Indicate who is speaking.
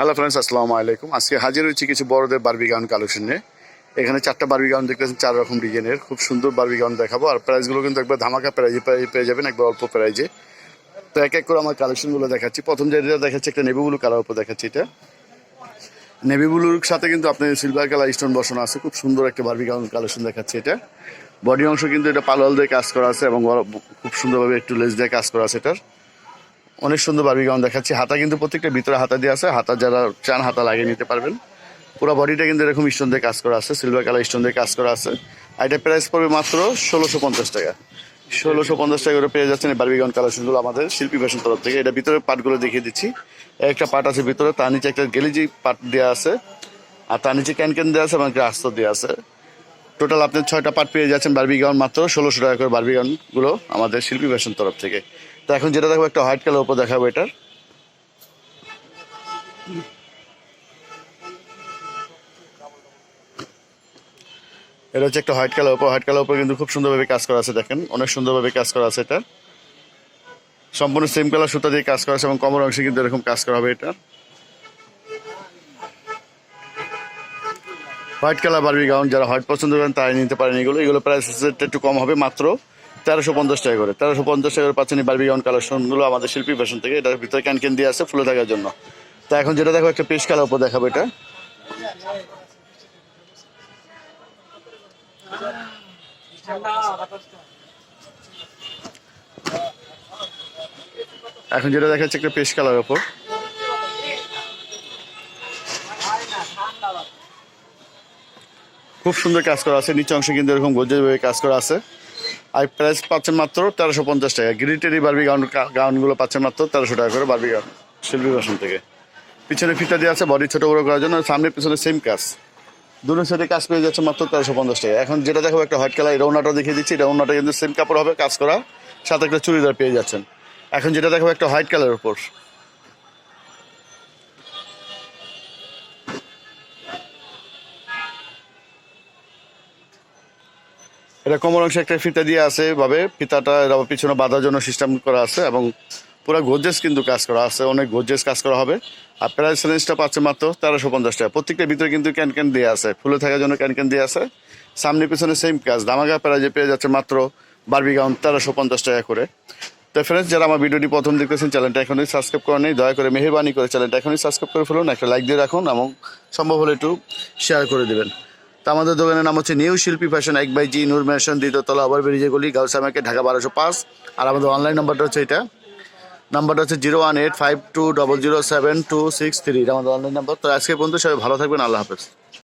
Speaker 1: Hello friends আসসালামু আলাইকুম আজকে হাজির হয়েছি কিছু বড়দের বারবি গাউন কালেকশন নিয়ে। এখানে চারটা বারবি গাউন দেখতেছেন, চার রকম ডিজাইনের খুব সুন্দর বারবি গাউন দেখাবো। আর প্রাইসগুলো কিন্তু একবার ধামাকা প্রাইজে পেয়ে যাবেন, একবার অল্প প্রাইজে তো এক এক করে আমার কালেকশনগুলো দেখাচ্ছি। প্রথম যেটা দেখাচ্ছি, একটা নেভি ব্লু কালার উপর দেখাচ্ছি এটা। নেভি ব্লুর সাথে কিন্তু আপনার সিলভার কালার স্টোন বসানো আছে। খুব সুন্দর একটা বারবি গাউন কালেকশন দেখাচ্ছি এটা। বডি অংশ কিন্তু এটা পালোয়াল দিয়ে কাজ করা আছে এবং খুব সুন্দরভাবে একটু লেস দিয়ে কাজ করা আছে এটার। অনেক সুন্দর বারবি গাউন দেখাচ্ছি। হাতা কিন্তু প্রত্যেকটা ভিতরে হাতা দিয়ে আছে। হাতা যারা চান, হাতা লাগিয়ে নিতে পারবেন। পুরো বডিটা কিন্তু এরকম স্টোন দিয়ে কাজ করা আছে সিলভার কালার স্টোন দিয়ে কাজ করা আছে। আর এটা প্রাইস পড়বে মাত্র ষোলোশো পঞ্চাশ টাকা। ষোলোশো পঞ্চাশ টাকা করে পেয়ে যাচ্ছেন এই বারবি গাউন কালেকশনগুলো আমাদের শিল্পী ফ্যাশন তরফ থেকে। এটা ভিতরে পার্টগুলো দেখিয়ে দিচ্ছি। একটা পার্ট আছে ভিতরে, তার নিচে একটা গেলিজি পার্ট দেওয়া আছে। আর তার নিচে ক্যান ক্যান দেওয়া আছে এবং একটা আস্ত দেওয়া আছে। টোটাল আপনি ছয়টা পার্ট পেয়ে যাচ্ছেন বারবি গাউন মাত্র ষোলোশো টাকা করে বারবি গাউনগুলো আমাদের শিল্পী ফ্যাশন তরফ থেকে। তো এখন যেটা দেখব, একটা হোয়াইট কালার উপর দেখাবো এটার। এটা হচ্ছে একটা হোয়াইট কালার উপর। হোয়াইট কালার উপর কিন্তু খুব সুন্দরভাবে কাজ করা আছে, দেখেন। অনেক সুন্দরভাবে কাজ করা আছে এটা। সম্পূর্ণ সেম কালার সুতা দিয়ে কাজ করা আছে এবং কমর অংশে কিন্তু এরকম কাজ করা হবে এটা হোয়াইট কালার বারবি গাউন যারা হোয়াইট পছন্দ করেন তারাই নিতে পারেন এগুলো। এগুলো প্রাইস একটু কম হবে, মাত্র তেরোশো পঞ্চাশ টাকা করে। তেরোশো পঞ্চাশ টাকা করে পাচ্ছেন এই বারবি গাউন কালেকশনগুলো আমাদের শিল্পী ফ্যাশন থেকে। এটার ভিতরে ক্যান ক্যান দিয়ে আছে ফুলে থাকার জন্য। তো এখন যেটা দেখো, একটা পেশ কালার উপর দেখাবো এটা। এখন যেটা দেখা যাচ্ছে একটা পেশ কালার উপর। খুব সুন্দর কাজ করা আছে। নিচে অংশে কিন্তু এরকম গজ্জেভাবে কাজ করা আছে। আর প্রাইস পাচ্ছেন মাত্র তেরোশো পঞ্চাশ টাকা। গ্রিটেরি বার্বি গাউন গাউনগুলো পাচ্ছেন মাত্র তেরোশো টাকা করে বার্বি গাউন শিল্পী বাসন থেকে। পিছনে ফিতা দিয়ে আছে বডি ছোটো বড় করার জন্য সামনে পিছনে সেম কাজ। দুটো সাইডে কাজ পেয়ে যাচ্ছে মাত্র তেরোশো পঞ্চাশ টাকা। এখন যেটা দেখো একটা হোয়াইট কালার রৌনাটা দেখিয়ে দিচ্ছি। এটা রৌনাটা কিন্তু সেম কাপড় হবে কাজ করা। সাথে একটা চুড়িদার পেয়ে যাচ্ছেন। এখন যেটা দেখো একটা হোয়াইট কালারের উপর। এটা কোমর অংশে একটা ফিতা দিয়ে আছে এভাবে ফিতাটা পিছনে বাঁধার জন্য সিস্টেম করা আছে এবং পুরো গোজেস কিন্তু কাজ করা আছে, অনেক গোজেস কাজ করা হবে। আর প্রাইস রেঞ্জটা পাচ্ছে মাত্র তেরোশো পঞ্চাশ টাকা। প্রত্যেকটা ভিতরে কিন্তু ক্যান ক্যান দিয়ে আছে, ফুলে থাকার জন্য ক্যান ক্যান দিয়ে আছে। সামনে পিছনে সেম কাজ দামাগা প্রাইজে পেয়ে যাচ্ছে মাত্র বারবি গাউন তেরোশো পঞ্চাশ টাকা করে। তো ফ্রেন্ডস যারা আমার ভিডিওটি প্রথম দেখতেছেন চ্যানেলটা এখনই সাবস্ক্রাইব করেন নেই, দয়া করে মেহরবানি করে চ্যানেলটা এখনই সাবস্ক্রাইব করে ফেলুন, একটা লাইক দিয়ে রাখুন এবং সম্ভব হলে একটু শেয়ার করে দেবেন। তো আমাদের দোকানের নাম হচ্ছে নিউ শিল্পী ফ্যাশন এক বাই জি, নূর ম্যানশন দ্বিতীয়তলা আবার বেরিয়ে গলি গাউসা মার্কেট ঢাকা বারোশো পাঁচ। আর আমাদের অনলাইন নাম্বারটা হচ্ছে এটা। নাম্বারটা হচ্ছে zero one eight five two double zero seven two six three আমাদের অনলাইন নাম্বার তো আজকে পর্যন্ত সবাই ভালো থাকবেন, আল্লাহ হাফেজ।